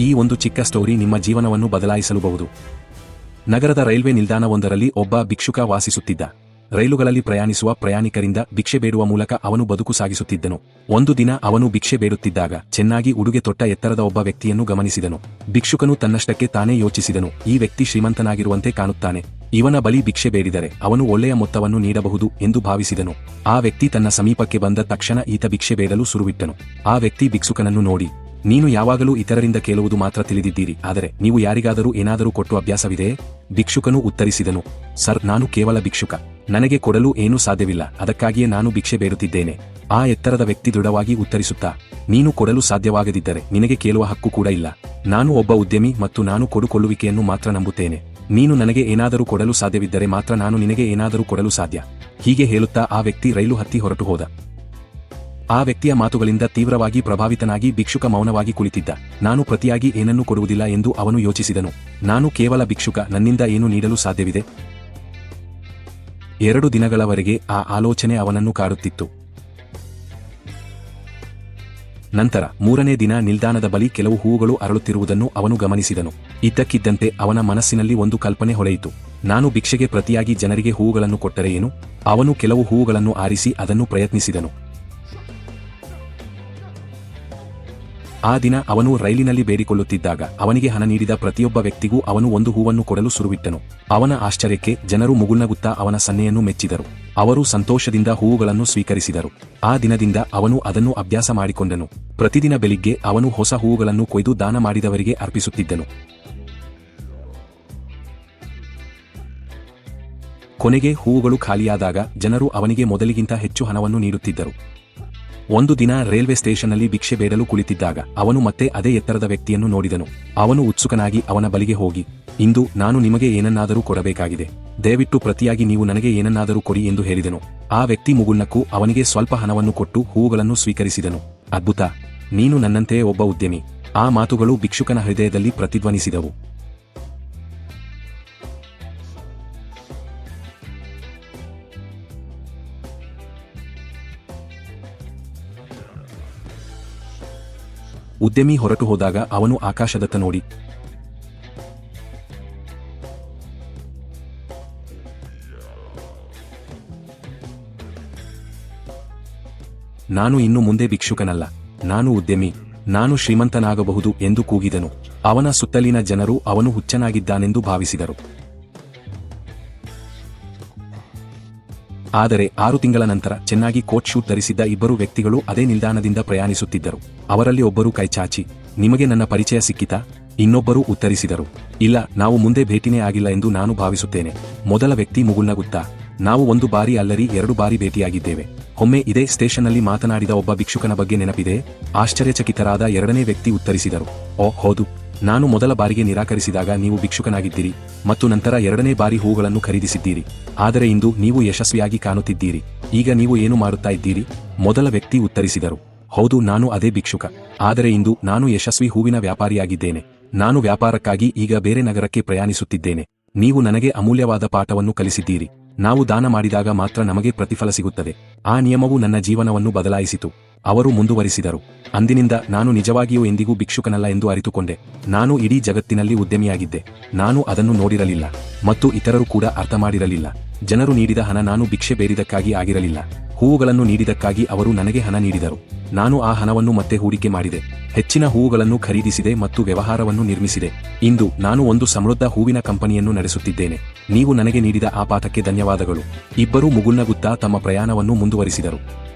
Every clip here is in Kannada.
ಈ ಒಂದು ಚಿಕ್ಕ ಸ್ಟೋರಿ ನಿಮ್ಮ ಜೀವನವನ್ನು ಬದಲಾಯಿಸಲುಬಹುದು. ನಗರದ ರೈಲ್ವೆ ನಿಲ್ದಾಣವೊಂದರಲ್ಲಿ ಒಬ್ಬ ಭಿಕ್ಷುಕ ವಾಸಿಸುತ್ತಿದ್ದ. ರೈಲುಗಳಲ್ಲಿ ಪ್ರಯಾಣಿಸುವ ಪ್ರಯಾಣಿಕರಿಂದ ಭಿಕ್ಷೆ ಬೇಡುವ ಮೂಲಕ ಅವನು ಬದುಕು ಸಾಗಿಸುತ್ತಿದ್ದನು. ಒಂದು ದಿನ ಅವನು ಭಿಕ್ಷೆ ಬೇಡುತ್ತಿದ್ದಾಗ ಚೆನ್ನಾಗಿ ಉಡುಗೆ ತೊಟ್ಟ ಎತ್ತರದ ಒಬ್ಬ ವ್ಯಕ್ತಿಯನ್ನು ಗಮನಿಸಿದನು. ಭಿಕ್ಷುಕನು ತನ್ನಷ್ಟಕ್ಕೆ ತಾನೇ ಯೋಚಿಸಿದನು. ಈ ವ್ಯಕ್ತಿ ಶ್ರೀಮಂತನಾಗಿರುವಂತೆ ಕಾಣುತ್ತಾನೆ. ಇವನ ಬಳಿ ಭಿಕ್ಷೆ ಬೇಡಿದರೆ ಅವನು ಒಳ್ಳೆಯ ಮೊತ್ತವನ್ನು ನೀಡಬಹುದು ಎಂದು ಭಾವಿಸಿದನು. ಆ ವ್ಯಕ್ತಿ ತನ್ನ ಸಮೀಪಕ್ಕೆ ಬಂದ ತಕ್ಷಣ ಈತ ಭಿಕ್ಷೆ ಬೇಡಲು ಸುರುವಿಟ್ಟನು ಆ ವ್ಯಕ್ತಿ ಭಿಕ್ಷುಕನನ್ನು ನೋಡಿ ನೀನು ಯಾವಾಗಲೂ ಇತರರಿಂದ ಕೇಳುವುದು ಮಾತ್ರ ತಿಳಿದಿದ್ದೀರಿ. ಆದರೆ ನೀವು ಯಾರಿಗಾದರೂ ಏನಾದರೂ ಕೊಟ್ಟು ಅಭ್ಯಾಸವಿದೆಯೇ ಭಿಕ್ಷುಕನು ಉತ್ತರಿಸಿದನು, ಸರ್, ನಾನು ಕೇವಲ ಭಿಕ್ಷುಕ. ನನಗೆ ಕೊಡಲು ಏನೂ ಸಾಧ್ಯವಿಲ್ಲ. ಅದಕ್ಕಾಗಿಯೇ ನಾನು ಭಿಕ್ಷೆ ಬೇರುತ್ತಿದ್ದೇನೆ ಆ ಎತ್ತರದ ವ್ಯಕ್ತಿ ದೃಢವಾಗಿ ಉತ್ತರಿಸುತ್ತಾ, ನೀನು ಕೊಡಲು ಸಾಧ್ಯವಾಗದಿದ್ದರೆ ನಿನಗೆ ಕೇಳುವ ಹಕ್ಕು ಕೂಡ ಇಲ್ಲ. ನಾನು ಒಬ್ಬ ಉದ್ಯಮಿ ಮತ್ತು ನಾನು ಕೊಡುಕೊಳ್ಳುವಿಕೆಯನ್ನು ಮಾತ್ರ ನಂಬುತ್ತೇನೆ. ನೀನು ನನಗೆ ಏನಾದರೂ ಕೊಡಲು ಸಾಧ್ಯವಿದ್ದರೆ ಮಾತ್ರ ನಾನು ನಿನಗೆ ಏನಾದರೂ ಕೊಡಲು ಸಾಧ್ಯ. ಹೀಗೆ ಹೇಳುತ್ತಾ ಆ ವ್ಯಕ್ತಿ ರೈಲು ಹತ್ತಿ ಹೊರಟು ಹೋದ ಆ ವ್ಯಕ್ತಿಯ ಮಾತುಗಳಿಂದ ತೀವ್ರವಾಗಿ ಪ್ರಭಾವಿತನಾಗಿ ಭಿಕ್ಷುಕ ಮೌನವಾಗಿ ಕುಳಿತಿದ್ದ. ನಾನು ಪ್ರತಿಯಾಗಿ ಏನನ್ನೂ ಕೊಡುವುದಿಲ್ಲ ಎಂದು ಅವನು ಯೋಚಿಸಿದನು. ನಾನು ಕೇವಲ ಭಿಕ್ಷುಕ, ನನ್ನಿಂದ ಏನು ನೀಡಲು ಸಾಧ್ಯವಿದೆ? ಎರಡು ದಿನಗಳವರೆಗೆ ಆ ಆಲೋಚನೆ ಅವನನ್ನು ಕಾಡುತ್ತಿತ್ತು. ನಂತರ ಮೂರನೇ ದಿನ ನಿಲ್ದಾಣದ ಬಳಿ ಕೆಲವು ಹೂವುಗಳು ಅರಳುತ್ತಿರುವುದನ್ನು ಅವನು ಗಮನಿಸಿದನು. ಇದ್ದಕ್ಕಿದ್ದಂತೆ ಅವನ ಮನಸ್ಸಿನಲ್ಲಿ ಒಂದು ಕಲ್ಪನೆ ಹೊಳೆಯಿತು. ನಾನು ಭಿಕ್ಷೆಗೆ ಪ್ರತಿಯಾಗಿ ಜನರಿಗೆ ಹೂವುಗಳನ್ನು ಕೊಟ್ಟರೆ ಏನು? ಅವನು ಕೆಲವು ಹೂವುಗಳನ್ನು ಆರಿಸಿ ಅದನ್ನು ಪ್ರಯತ್ನಿಸಿದನು. ಆ ದಿನ ಅವನು ರೈಲಿನಲ್ಲಿ ಬೇಡಿಕೊಳ್ಳುತ್ತಿದ್ದಾಗ ಅವನಿಗೆ ಹಣ ನೀಡಿದ ಪ್ರತಿಯೊಬ್ಬ ವ್ಯಕ್ತಿಗೂ ಅವನು ಒಂದು ಹೂವನ್ನು ಕೊಡಲು ಸುರುವಿಟ್ಟನು. ಅವನ ಆಶ್ಚರ್ಯಕ್ಕೆ ಜನರು ಮುಗುಳ್ನಗುತ್ತಾ ಅವನ ಸನ್ನೆಯನ್ನು ಮೆಚ್ಚಿದರು. ಅವರು ಸಂತೋಷದಿಂದ ಹೂವುಗಳನ್ನು ಸ್ವೀಕರಿಸಿದರು. ಆ ದಿನದಿಂದ ಅವನು ಅದನ್ನು ಅಭ್ಯಾಸ ಮಾಡಿಕೊಂಡನು. ಪ್ರತಿದಿನ ಬೆಳಿಗ್ಗೆ ಅವನು ಹೊಸ ಹೂವುಗಳನ್ನು ಕೊಯ್ದು ದಾನ ಮಾಡಿದವರಿಗೆ ಅರ್ಪಿಸುತ್ತಿದ್ದನು. ಕೊನೆಗೆ ಹೂವುಗಳು ಖಾಲಿಯಾದಾಗ ಜನರು ಅವನಿಗೆ ಮೊದಲಿಗಿಂತ ಹೆಚ್ಚು ಹಣವನ್ನು ನೀಡುತ್ತಿದ್ದರು. ಒಂದು ದಿನ ರೈಲ್ವೆ ಸ್ಟೇಷನ್ನಲ್ಲಿ ಭಿಕ್ಷೆ ಬೇಡಲು ಕುಳಿತಿದ್ದಾಗ ಅವನು ಮತ್ತೆ ಅದೇ ಎತ್ತರದ ವ್ಯಕ್ತಿಯನ್ನು ನೋಡಿದನು. ಅವನು ಉತ್ಸುಕನಾಗಿ ಅವನ ಬಳಿಗೆ ಹೋಗಿ, ಇಂದು ನಾನು ನಿಮಗೆ ಏನನ್ನಾದರೂ ಕೊಡಬೇಕಾಗಿದೆ. ದಯವಿಟ್ಟು ಪ್ರತಿಯಾಗಿ ನೀವು ನನಗೆ ಏನನ್ನಾದರೂ ಕೊಡಿ ಎಂದು ಹೇಳಿದನು. ಆ ವ್ಯಕ್ತಿ ಮುಗುಳ್ನಕ್ಕೂ ಅವನಿಗೆ ಸ್ವಲ್ಪ ಹಣವನ್ನು ಕೊಟ್ಟು ಹೂವುಗಳನ್ನು ಸ್ವೀಕರಿಸಿದನು. ಅದ್ಭುತ! ನೀನು ನನ್ನಂತೆಯೇ ಒಬ್ಬ ಉದ್ಯಮಿ. ಆ ಮಾತುಗಳು ಭಿಕ್ಷುಕನ ಹೃದಯದಲ್ಲಿ ಪ್ರತಿಧ್ವನಿಸಿದವು. ಉದ್ಯಮಿ ಹೊರಟು ಹೋದಾಗ ಅವನು ಆಕಾಶದತ್ತ ನೋಡಿ. ನಾನು ಇನ್ನು ಮುಂದೆ ಭಿಕ್ಷುಕನಲ್ಲ. ನಾನು ಉದ್ಯಮಿ. ನಾನು ಶ್ರೀಮಂತನಾಗಬಹುದು ಎಂದು ಕೂಗಿದನು. ಅವನ ಸುತ್ತಲಿನ ಜನರು ಅವನು ಹುಚ್ಚನಾಗಿದ್ದಾನೆಂದು ಭಾವಿಸಿದರು. ಆದರೆ ಆರು ತಿಂಗಳ ನಂತರ ಚೆನ್ನಾಗಿ ಕೋಟ್ ಶೂಟ್ ಧರಿಸಿದ್ದ ಇಬ್ಬರು ವ್ಯಕ್ತಿಗಳು ಅದೇ ನಿಲ್ದಾಣದಿಂದ ಪ್ರಯಾಣಿಸುತ್ತಿದ್ದರು. ಅವರಲ್ಲಿ ಒಬ್ಬರು ಕೈಚಾಚಿ, ನಿಮಗೆ ನನ್ನ ಪರಿಚಯ ಸಿಕ್ಕಿತಾ? ಇನ್ನೊಬ್ಬರು ಉತ್ತರಿಸಿದರು, ಇಲ್ಲ, ನಾವು ಮುಂದೆ ಭೇಟಿನೇ ಆಗಿಲ್ಲ ಎಂದು ನಾನು ಭಾವಿಸುತ್ತೇನೆ. ಮೊದಲ ವ್ಯಕ್ತಿ ಮುಗುಳ್ನಗುತ್ತಾ? ನಾವು ಒಂದು ಬಾರಿ ಅಲ್ಲರಿ, ಎರಡು ಬಾರಿ ಭೇಟಿಯಾಗಿದ್ದೇವೆ. ಒಮ್ಮೆ ಇದೇ ಸ್ಟೇಷನ್ನಲ್ಲಿ ಮಾತನಾಡಿದ ಒಬ್ಬ ಭಿಕ್ಷುಕನ ಬಗ್ಗೆ ನೆನಪಿದೆ? ಆಶ್ಚರ್ಯಚಕಿತರಾದ ಎರಡನೇ ವ್ಯಕ್ತಿ ಉತ್ತರಿಸಿದರು ಓ ಹೌದು. ನಾನು ಮೊದಲ ಬಾರಿಗೆ ನಿರಾಕರಿಸಿದಾಗ ನೀವು ಭಿಕ್ಷುಕನಾಗಿದ್ದೀರಿ ಮತ್ತು ನಂತರ ಎರಡನೇ ಬಾರಿ ಹೂಗಳನ್ನು ಖರೀದಿಸಿದ್ದೀರಿ. ಆದರೆ ಇಂದು ನೀವು ಯಶಸ್ವಿಯಾಗಿ ಕಾಣುತ್ತಿದ್ದೀರಿ. ಈಗ ನೀವು ಏನು ಮಾಡುತ್ತಾ ಇದ್ದೀರಿ? ಮೊದಲ ವ್ಯಕ್ತಿ ಉತ್ತರಿಸಿದರು. ಹೌದು, ನಾನು ಅದೇ ಭಿಕ್ಷುಕ. ಆದರೆ ಇಂದು ನಾನು ಯಶಸ್ವಿ ಹೂವಿನ ವ್ಯಾಪಾರಿಯಾಗಿದ್ದೇನೆ. ನಾನು ವ್ಯಾಪಾರಕ್ಕಾಗಿ ಈಗ ಬೇರೆ ನಗರಕ್ಕೆ ಪ್ರಯಾಣಿಸುತ್ತಿದ್ದೇನೆ. ನೀವು ನನಗೆ ಅಮೂಲ್ಯವಾದ ಪಾಠವನ್ನು ಕಲಿಸಿದ್ದೀರಿ. ನಾವು ದಾನ ಮಾಡಿದಾಗ ಮಾತ್ರ ನಮಗೆ ಪ್ರತಿಫಲ ಸಿಗುತ್ತದೆ. ಆ ನಿಯಮವು ನನ್ನ ಜೀವನವನ್ನು ಬದಲಾಯಿಸಿತು. ಅವರು ಮುಂದುವರಿಸಿದರು. ಅಂದಿನಿಂದ ನಾನು ನಿಜವಾಗಿಯೂ ಎಂದಿಗೂ ಭಿಕ್ಷುಕನಲ್ಲ ಎಂದು ಅರಿತುಕೊಂಡೆ. ನಾನು ಇಡೀ ಜಗತ್ತಿನಲ್ಲಿ ಉದ್ಯಮಿಯಾಗಿದ್ದೆ. ನಾನು ಅದನ್ನು ನೋಡಿರಲಿಲ್ಲ. ಮತ್ತು ಇತರರು ಕೂಡ ಅರ್ಥ ಮಾಡಿರಲಿಲ್ಲ ಜನರು ನೀಡಿದ ಹಣ ನಾನು ಭಿಕ್ಷೆ ಬೇರಿದಕ್ಕಾಗಿ ಆಗಿರಲಿಲ್ಲ. ಹೂವುಗಳನ್ನು ನೀಡಿದಕ್ಕಾಗಿ ಅವರು ನನಗೆ ಹಣ ನೀಡಿದರು. ನಾನು ಆ ಹಣವನ್ನು ಮತ್ತೆ ಹೂಡಿಕೆ ಮಾಡಿದೆ. ಹೆಚ್ಚಿನ ಹೂವುಗಳನ್ನು ಖರೀದಿಸಿದೆ ಮತ್ತು ವ್ಯವಹಾರವನ್ನು ನಿರ್ಮಿಸಿದೆ. ಇಂದು ನಾನು ಒಂದು ಸಮೃದ್ಧ ಹೂವಿನ ಕಂಪನಿಯನ್ನು ನಡೆಸುತ್ತಿದ್ದೇನೆ. ನೀವು ನನಗೆ ನೀಡಿದ ಆ ಪಾಠಕ್ಕೆ ಧನ್ಯವಾದಗಳು. ಇಬ್ಬರೂ ಮುಗುಲ್ನಗುತ್ತಾ ತಮ್ಮ ಪ್ರಯಾಣವನ್ನು ಮುಂದುವರಿಸಿದರು.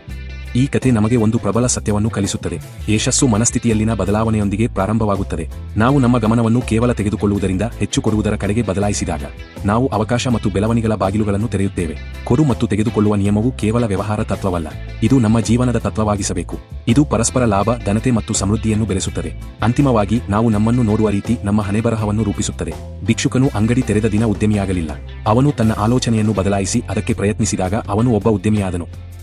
ಈ ಕಥೆ ನಮಗೆ ಒಂದು ಪ್ರಬಲ ಸತ್ಯವನ್ನು ಕಲಿಸುತ್ತದೆ. ಯಶಸ್ಸು ಮನಸ್ಥಿತಿಯಲ್ಲಿನ ಬದಲಾವಣೆಯೊಂದಿಗೆ ಪ್ರಾರಂಭವಾಗುತ್ತದೆ. ನಾವು ನಮ್ಮ ಗಮನವನ್ನು ಕೇವಲ ತೆಗೆದುಕೊಳ್ಳುವುದರಿಂದ ಹೆಚ್ಚು ಕೊಡುವುದರ ಕಡೆಗೆ ಬದಲಾಯಿಸಿದಾಗ, ನಾವು ಅವಕಾಶ ಮತ್ತು ಬೆಳವಣಿಗೆಗಳ ಬಾಗಿಲುಗಳನ್ನು ತೆರೆಯುತ್ತೇವೆ. ಕೊಡು ಮತ್ತು ತೆಗೆದುಕೊಳ್ಳುವ ನಿಯಮವು ಕೇವಲ ವ್ಯವಹಾರ ತತ್ವವಲ್ಲ. ಇದು ನಮ್ಮ ಜೀವನದ ತತ್ವವಾಗಿಸಬೇಕು. ಇದು ಪರಸ್ಪರ ಲಾಭ ಘನತೆ ಮತ್ತು ಸಮೃದ್ಧಿಯನ್ನು ಬೆಳೆಸುತ್ತದೆ ಅಂತಿಮವಾಗಿ, ನಾವು ನಮ್ಮನ್ನು ನೋಡುವ ರೀತಿ ನಮ್ಮ ಹಣೆಬರಹವನ್ನು ರೂಪಿಸುತ್ತದೆ. ಭಿಕ್ಷುಕನು ಅಂಗಡಿ ತೆರೆದ ದಿನ ಉದ್ಯಮಿಯಾಗಲಿಲ್ಲ. ಅವನು ತನ್ನ ಆಲೋಚನೆಯನ್ನು ಬದಲಾಯಿಸಿ ಅದಕ್ಕೆ ಪ್ರಯತ್ನಿಸಿದಾಗ ಅವನು ಒಬ್ಬ ಉದ್ಯಮಿಯಾದನು.